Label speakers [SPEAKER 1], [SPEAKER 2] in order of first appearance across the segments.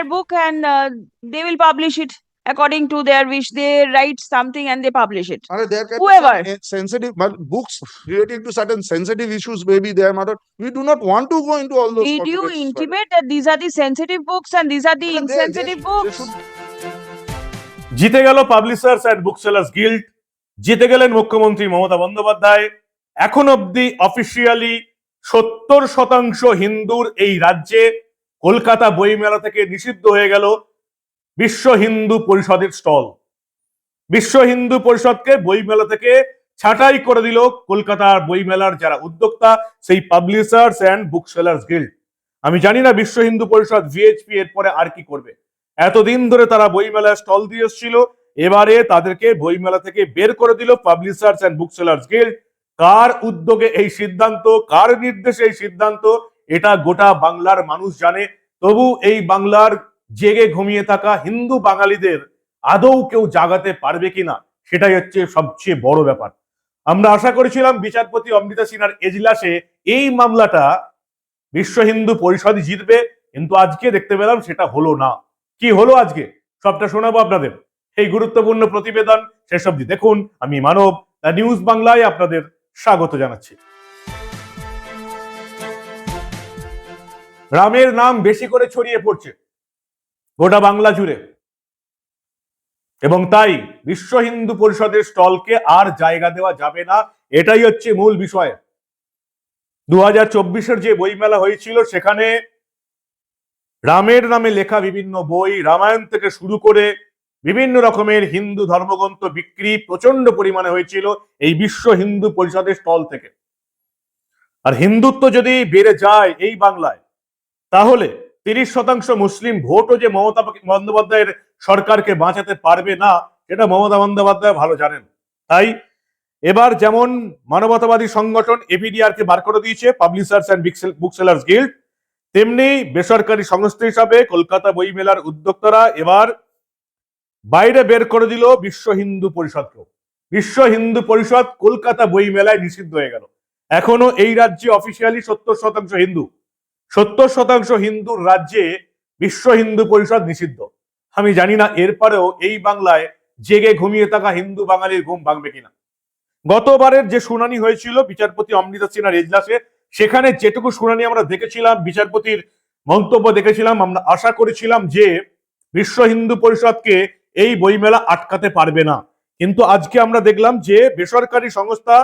[SPEAKER 1] their book and uh, they will publish it according to their wish. They write something and they publish it.
[SPEAKER 2] Mother, there can
[SPEAKER 1] Whoever.
[SPEAKER 2] eh, sensitive but books relating to certain sensitive issues may be there, mother. We do not want to go into all those.
[SPEAKER 1] Did you intimate that these are the sensitive books and these are the
[SPEAKER 2] Mother, they- they-
[SPEAKER 1] insensitive
[SPEAKER 2] they
[SPEAKER 1] books?
[SPEAKER 2] should-
[SPEAKER 3] জিতে গেল publishers and booksellers guild জিতে গেলেন মুখ্যমন্ত্রী মমতা বন্দ্যোপাধ্যায় এখন অবধি officially সত্তর শতাংশ হিন্দুর এই রাজ্যে কলকাতা বইমেলা থেকে নিষিদ্ধ হয়ে গেল বিশ্ব হিন্দু পরিষদের স্টল। বিশ্ব হিন্দু পরিষদকে বইমেলা থেকে ছাঁটাই করে দিল কলকাতার বইমেলার যারা উদ্যোক্তা, সেই পাবলিশার্স অ্যান্ড বুকসেলার্স গিল্ড। আমি জানি না বিশ্ব হিন্দু পরিষদ ভিএইচপি এর পরে আর কি করবে। এতদিন ধরে তারা বইমেলায় স্টল দিয়ে এসেছিল। এবারে তাদেরকে বইমেলা থেকে বের করে দিল পাবলিশার্স অ্যান্ড বুকসেলার্স গিল্ড। কার উদ্যোগে এই সিদ্ধান্ত, কার নির্দেশে এই সিদ্ধান্ত এটা গোটা বাংলার মানুষ জানে। তবু এই বাংলার জেগে ঘুমিয়ে থাকা হিন্দু বাঙালিদের আদৌ কেউ জাগাতে পারবে কিনা, সেটাই হচ্ছে সবচেয়ে বড় ব্যাপার। আমরা আশা করেছিলাম বিচারপতি অমৃতা সিনহার এজলাসে এই মামলাটা বিশ্ব হিন্দু পরিষদই জিতবে, কিন্তু আজকে দেখতে পেলাম সেটা হলো না। কি হলো আজকে? সবটা শোনাবো আপনাদের। এই গুরুত্বপূর্ণ প্রতিবেদন অব্দি দেখুন। আমি মানব, দ্য নিউজ বাংলায় আপনাদের স্বাগত জানাচ্ছি। রামের নাম বেশি করে ছড়িয়ে পড়ছে গোটা বাংলা জুড়ে। এবং তাই বিশ্ব হিন্দু পরিষদের স্টলকে আর জায়গা দেওয়া যাবে না, এটাই হচ্ছে মূল বিষয়। দু হাজার চব্বিশের যে বইমেলা হয়েছিল, সেখানে রামের নামে লেখা বিভিন্ন বই, রামায়ণ থেকে শুরু করে বিভিন্ন রকমের হিন্দু ধর্মগ্রন্থ বিক্রি প্রচণ্ড পরিমাণে হয়েছিল এই বিশ্ব হিন্দু পরিষদের স্টল থেকে। আর হিন্দুত্ব যদি বেড়ে যায় এই বাংলায় তাহলে তিরিশ শতাংশ মুসলিম ভোটও যে মমতা বন্দ্যোপাধ্যায়ের সরকারকে বাঁচাতে পারবে না এটা মমতা বন্দ্যোপাধ্যায় ভালো জানেন। তাই এবার যেমন মানবতাবাদী সংগঠন এপিডিআর কে বার করে দিয়েছে, পাবলিশার্স অ্যান্ড বুকসেলার্স গিল্ড, তেমনি বেসরকারি সংস্থা হিসাবে কলকাতা বইমেলার উদ্যোক্তারা এবার বাইরে বের করে দিল বিশ্ব হিন্দু পরিষদকে বিশ্ব হিন্দু পরিষদ কলকাতা বইমেলায় নিষিদ্ধ হয়ে গেল। এখনও এই রাজ্যে অফিসিয়ালি সত্তর শতাংশ হিন্দু। সত্তর শতাংশ হিন্দুর রাজ্যে বিশ্ব হিন্দু পরিষদ নিষিদ্ধ। আমি জানি না এরপরেও এই বাংলায় জেগে ঘুমিয়ে থাকা হিন্দু বাঙালির ঘুম ভাঙবে কিনা। গতবারের যে শুনানি হয়েছিল বিচারপতি অমৃতা সিনহার এজলাসে, সেখানে যেটুকু শুনানি আমরা দেখেছিলাম, বিচারপতির মন্তব্য দেখেছিলাম, আমরা আশা করেছিলাম যে বিশ্ব হিন্দু পরিষদকে এই বইমেলা আটকাতে পারবে না। কিন্তু আজকে আমরা দেখলাম যে বেসরকারি সংস্থা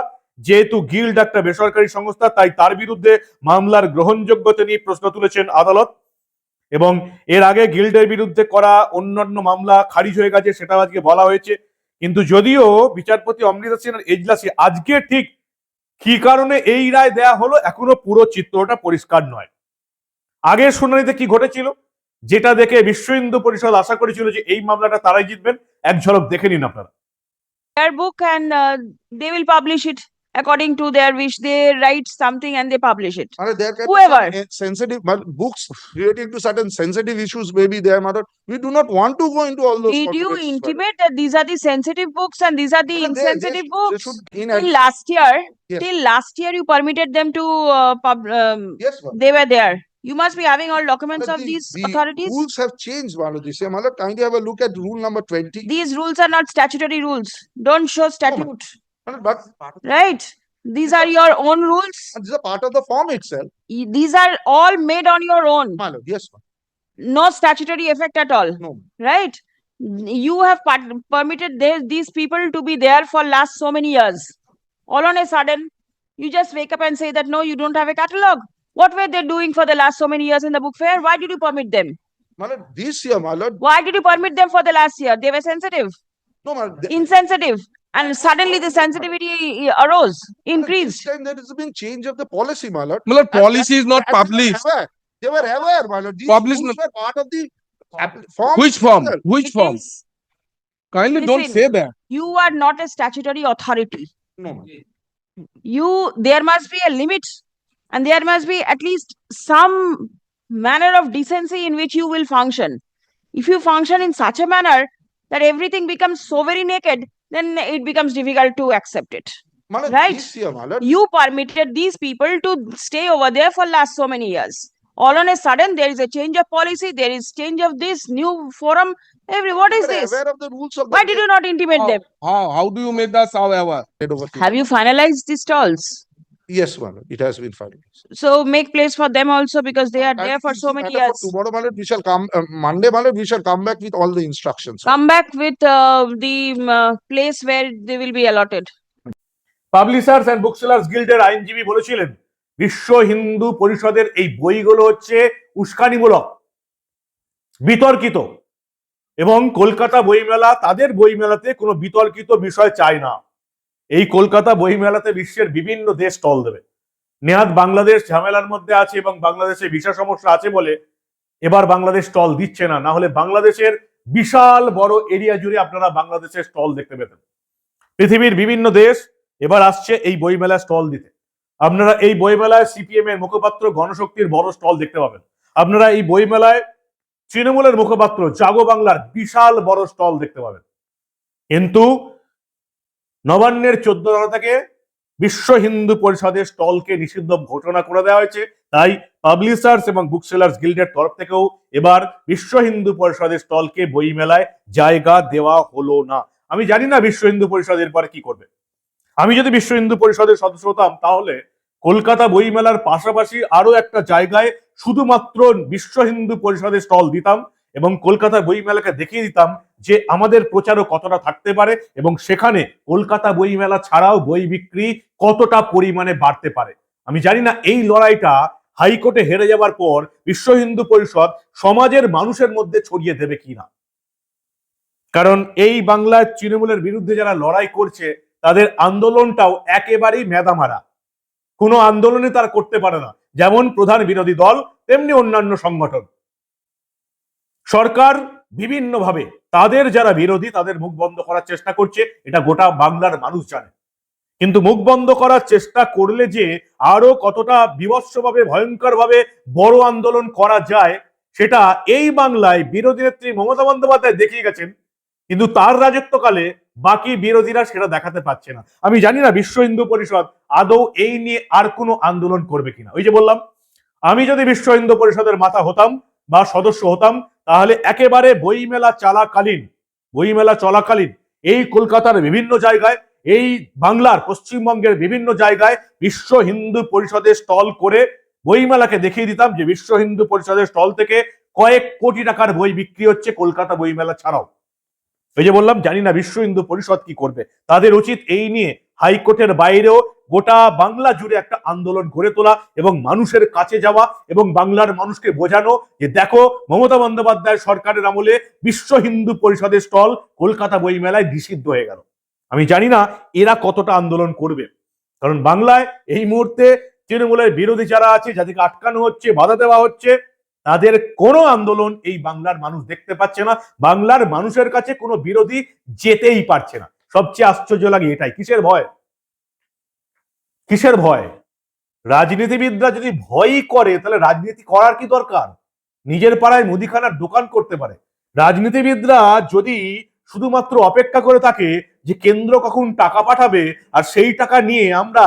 [SPEAKER 3] যেহেতু গিল্ড একটা বেসরকারি সংস্থা তাই তার বিরুদ্ধে মামলার গ্রহণযোগ্যতা নিয়ে প্রশ্ন তুলেছেন আদালত। এবং এর আগে গিল্ডের বিরুদ্ধে করা অন্যান্য মামলা খারিজ হয়ে গেছে সেটা আজকে বলা হয়েছে। কিন্তু যদিও বিচারপতি অমৃতা সিনহার এজলাসে আজকে ঠিক কি কারণে এই রায় দেয়া হলো এখনও পুরো চিত্রটা পরিষ্কার নয়। আগের শুনানিতে কি ঘটেছিল? যেটা দেখে বিশ্ব হিন্দু পরিষদ আশা করেছিল যে এই মামলাটা তারাই জিতবেন। এক ঝলক দেখে নিন আপনারা।
[SPEAKER 1] Book and uh, according to their wish. They write something and they publish it.
[SPEAKER 2] Mother, there can
[SPEAKER 1] Whoever.
[SPEAKER 2] sensitive but books relating to certain sensitive issues may be there, mother. We do not want to go into all those.
[SPEAKER 1] Did you intimate that these are the sensitive books and these are the
[SPEAKER 2] Mother, they- they-
[SPEAKER 1] insensitive
[SPEAKER 2] they
[SPEAKER 1] books?
[SPEAKER 2] should in
[SPEAKER 1] Till last year,
[SPEAKER 2] Yes.
[SPEAKER 1] till last year you permitted them to uh, pub, um,
[SPEAKER 2] Yes,
[SPEAKER 1] they were there. You must be having all documents of
[SPEAKER 2] the-
[SPEAKER 1] these
[SPEAKER 2] the
[SPEAKER 1] authorities.
[SPEAKER 2] Rules have changed, Balaji. Say, mother, kindly have a look at rule number twenty.
[SPEAKER 1] These rules are not statutory rules. Don't show statute,
[SPEAKER 2] Mother, But
[SPEAKER 1] right? These are your own rules.
[SPEAKER 2] and this is a part of the form itself.
[SPEAKER 1] These are all made on your own.
[SPEAKER 2] Yes, ma'am.
[SPEAKER 1] No statutory effect at all,
[SPEAKER 2] no.
[SPEAKER 1] right? You have permitted they- these people to be there for last so many years. All on a sudden, you just wake up and say that no, you don't have a catalog. What were they doing for the last so many years in the book fair? Why did you permit them?
[SPEAKER 2] Mother, this year, mother,
[SPEAKER 1] Why did you permit them for the last year? They were sensitive,
[SPEAKER 2] no, mother. the-
[SPEAKER 1] insensitive, and suddenly the sensitivity arose, increased.
[SPEAKER 2] This time there has been change of the policy, mother.
[SPEAKER 4] Malad,
[SPEAKER 2] And-
[SPEAKER 4] policy is not
[SPEAKER 2] and they were
[SPEAKER 4] published.
[SPEAKER 2] aware. They were aware, mother. These
[SPEAKER 4] Published
[SPEAKER 2] rules were part of the app- form.
[SPEAKER 4] Which form?
[SPEAKER 2] itself.
[SPEAKER 4] Which
[SPEAKER 1] It
[SPEAKER 4] form?
[SPEAKER 1] is-
[SPEAKER 4] Kindly don't
[SPEAKER 1] Listen.
[SPEAKER 4] say that.
[SPEAKER 1] You are not a statutory authority.
[SPEAKER 2] No, ma'am.
[SPEAKER 1] you there must be a limit and there must be at least some manner of decency in which you will function if you function in such a manner that everything becomes so very naked then it becomes difficult to accept it
[SPEAKER 2] Mother,
[SPEAKER 1] Right.
[SPEAKER 2] this year, mother.
[SPEAKER 1] you permitted these people to stay over there for last so many years all on a sudden there is a change of policy, there is change of this new forum. Every what is this?
[SPEAKER 2] Aware of the rules of the.
[SPEAKER 1] Why did you not intimate
[SPEAKER 4] How,
[SPEAKER 1] them?
[SPEAKER 4] how, how do you make us aware?
[SPEAKER 2] Head
[SPEAKER 1] Have you finalized these stalls?
[SPEAKER 2] Yes, madam, it has been filed.
[SPEAKER 1] So make place for them also because they are
[SPEAKER 2] And
[SPEAKER 1] there for so many
[SPEAKER 2] matter for
[SPEAKER 1] years.
[SPEAKER 2] Tomorrow, madam, we shall come, uh, Monday, madam, we shall come back with all the instructions.
[SPEAKER 1] Come back with uh, the um, uh, place where they will be allotted.
[SPEAKER 3] Publishers and booksellers গিল্ডের আইনজীবী বলেছিলেন বিশ্ব হিন্দু পরিষদের এই বইগুলো হচ্ছে উস্কানিমূলক বিতর্কিত এবং কলকাতা বইমেলা তাদের বইমেলাতে কোনো বিতর্কিত বিষয় চায় না এই কলকাতা বইমেলাতে বিশ্বের বিভিন্ন দেশ স্টল দেবে। নেহাত বাংলাদেশ ঝামেলার মধ্যে আছে এবং বাংলাদেশে ভিসা সমস্যা আছে বলে এবার বাংলাদেশ স্টল দিচ্ছে না। না হলে বাংলাদেশের বিশাল বড় এরিয়া জুড়ে আপনারা বাংলাদেশের স্টল দেখতে পেতেন। পৃথিবীর বিভিন্ন দেশ এবার আসছে এই বইমেলা স্টল দিতে। আপনারা এই বইমেলায় সিপিএম এর মুখপাত্র গণশক্তির বড় স্টল দেখতে পাবেন। আপনারা এই বইমেলায় তৃণমূলের মুখপাত্র জাগো বাংলার বিশাল বড় স্টল দেখতে পাবেন। কিন্তু নবান্নের চোদ্দ দফা থেকে বিশ্ব হিন্দু পরিষদের স্টলকে নিষিদ্ধ ঘোষণা করে দেওয়া হয়েছে। তাই পাবলিশার্স এবং বুকসেলার্স গিল্ডের তরফ থেকেও এবার বিশ্ব হিন্দু পরিষদের স্টলকে বইমেলায় জায়গা দেওয়া হলো না। আমি জানি না বিশ্ব হিন্দু পরিষদ এরপরে কি করবে। আমি যদি বিশ্ব হিন্দু পরিষদের সদস্য হতাম, তাহলে কলকাতা বইমেলার পাশাপাশি আরও একটা জায়গায় শুধুমাত্র বিশ্ব হিন্দু পরিষদের স্টল দিতাম। এবং কলকাতা বইমেলাকে দেখিয়ে দিতাম যে আমাদের প্রচারও কতটা থাকতে পারে এবং সেখানে কলকাতা বইমেলা ছাড়াও বই বিক্রি কতটা পরিমাণে বাড়তে পারে। আমি জানি না এই লড়াইটা হাইকোর্টে হেরে যাবার পর বিশ্ব হিন্দু পরিষদ সমাজের মানুষের মধ্যে ছড়িয়ে দেবে কিনা। কারণ এই বাংলার তৃণমূলের বিরুদ্ধে যারা লড়াই করছে, তাদের আন্দোলনটাও একেবারেই মেদামারা। কোনো আন্দোলনে তারা করতে পারে না। যেমন প্রধান বিরোধী দল, তেমনি অন্যান্য সংগঠন। সরকার বিভিন্নভাবে তাদের যারা বিরোধী তাদের মুখ বন্ধ করার চেষ্টা করছে, এটা গোটা বাংলার মানুষ জানে। কিন্তু মুখ বন্ধ করার চেষ্টা করলে যে আরও কতটা বিভৎসভাবে, ভয়ঙ্করভাবে বড় আন্দোলন করা যায়, সেটা এই বাংলায় বিরোধী নেত্রী মমতা বন্দ্যোপাধ্যায় দেখিয়ে গেছেন, কিন্তু তার রাজত্বকালে বাকি বিরোধীরা সেটা দেখাতে পারছে না। আমি জানি না বিশ্ব হিন্দু পরিষদ আদৌ এই নিয়ে আর কোনো আন্দোলন করবে কিনা। ওই যে বললাম, আমি যদি বিশ্ব হিন্দু পরিষদের মাথা হতাম বা সদস্য হতাম, তাহলে একেবারে বইমেলা চলাকালীন বইমেলা চলাকালীন এই কলকাতার বিভিন্ন জায়গায়, এই বাংলার পশ্চিমবঙ্গের বিভিন্ন জায়গায় বিশ্ব হিন্দু পরিষদের স্টল করে বইমেলাকে দেখিয়ে দিতাম যে বিশ্ব হিন্দু পরিষদের স্টল থেকে কয়েক কোটি টাকার বই বিক্রি হচ্ছে কলকাতা বইমেলা ছাড়াও। ওই যে বললাম, জানি না বিশ্ব হিন্দু পরিষদ কি করবে। তাদের উচিত এই নিয়ে হাইকোর্টের বাইরেও গোটা বাংলা জুড়ে একটা আন্দোলন গড়ে তোলা এবং মানুষের কাছে যাওয়া এবং বাংলার মানুষকে বোঝানো যে দেখো, মমতা বন্দ্যোপাধ্যায় সরকারের আমলে বিশ্ব হিন্দু পরিষদের স্টল কলকাতা বইমেলায় নিষিদ্ধ হয়ে গেল। আমি জানি না এরা কতটা আন্দোলন করবে। কারণ বাংলায় এই মুহূর্তে তৃণমূলের বিরোধী যারা আছে, যাদেরকে আটকানো হচ্ছে, বাধা দেওয়া হচ্ছে, তাদের কোনো আন্দোলন এই বাংলার মানুষ দেখতে পাচ্ছে না। বাংলার মানুষের কাছে কোনো বিরোধী যেতেই পারছে না। সবচেয়ে আশ্চর্য লাগে এটাই। কিসের ভয়? কিসের ভয়? রাজনীতিবিদরা যদি ভয়ই করে, তাহলে রাজনীতি করার কি দরকার? নিজের পাড়ায় মুদিখানার দোকান করতে পারে। রাজনীতিবিদরা যদি শুধুমাত্র অপেক্ষা করে থাকে যে কেন্দ্র কখন টাকা পাঠাবে আর সেই টাকা নিয়ে আমরা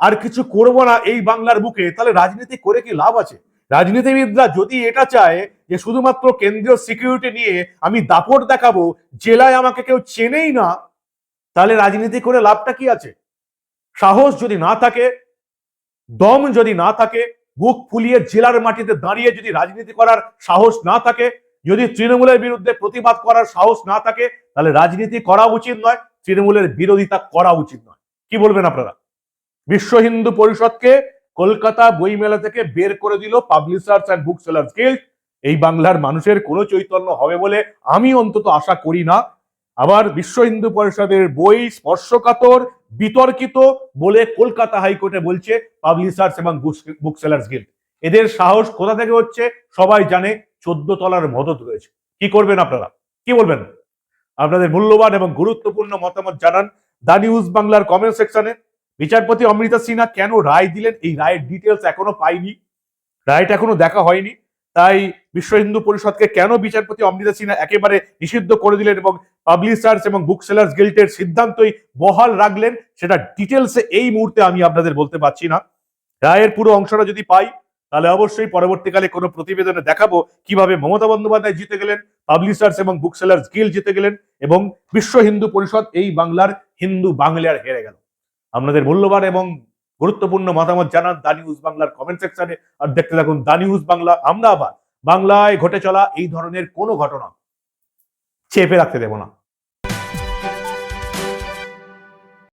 [SPEAKER 3] আর কিছু করব না এই বাংলার বুকে, তাহলে রাজনীতি করে কি লাভ আছে? রাজনীতিবিদরা যদি এটা চায় যে শুধুমাত্র কেন্দ্রীয় সিকিউরিটি নিয়ে আমি দাপট দেখাবো, জেলায় আমাকে কেউ চেনেই না, তাহলে রাজনীতি করে লাভটা কি আছে? সাহস যদি না থাকে, দম যদি না থাকে, বুক ফুলিয়ে জেলার মাটিতে দাঁড়িয়ে যদি রাজনীতি করার সাহস না থাকে, যদি তৃণমূলের বিরুদ্ধে প্রতিবাদ করার সাহস না থাকে, তাহলে রাজনীতি করা উচিত নয়, তৃণমূলের বিরোধিতা করা উচিত নয়। কি বলবেন আপনারা? বিশ্ব হিন্দু পরিষদকে কলকাতা বইমেলা থেকে বের করে দিল publishers and book sellers guild. এই বাংলার মানুষের কোনো চৈতন্য হবে বলে আমি অন্তত আশা করি না। আবার বিশ্ব হিন্দু পরিষদের বই স্পর্শকাতর, বিতর্কিত বলে কলকাতা হাইকোর্টে বলছে পাবলিশার্স এবং বুক সেলার্স গিল্ড। এদের সাহস কোথা থেকে হচ্ছে সবাই জানে, চোদ্দ তলার মদত রয়েছে। কি করবেন আপনারা? কি বলবেন? আপনাদের মূল্যবান এবং গুরুত্বপূর্ণ মতামত জানান দা নিউজ বাংলার কমেন্ট সেকশনে। বিচারপতি অমৃতা সিনহা কেন রায় দিলেন? এই রায়ের ডিটেলস এখনও পাইনি। রায়টা এখনও দেখা হয়নি। তাই বিশ্ব হিন্দু পরিষদকে কেন বিচারপতি অমৃতা সিনহা একেবারে নিষিদ্ধ করে দিলেন এবং পাবলিশার্স এবং বুক সেলার্স গিল্টের সিদ্ধান্তই বহাল রাখলেন, সেটা ডিটেলসে এই মুহূর্তে আমি আপনাদের বলতে পারছি না। রায়ের পুরো অংশটা যদি পাই, তাহলে অবশ্যই পরবর্তীকালে কোনো প্রতিবেদনে দেখাবো কীভাবে মমতা বন্দ্যোপাধ্যায় জিতে গেলেন, পাবলিশার্স এবং বুক সেলার্স গিল জিতে গেলেন এবং বিশ্ব হিন্দু পরিষদ এই বাংলার হিন্দু বাংলার হেরে গেল। আপনাদের মূল্যবান এবং গুরুত্বপূর্ণ মতামত জানান দা নিউজ বাংলার কমেন্ট সেকশনে আর দেখতে থাকুন দা নিউজ বাংলা। আমরা আবার বাংলায় ঘটে চলা এই ধরনের কোনো ঘটনা চেপে রাখতে দেব না।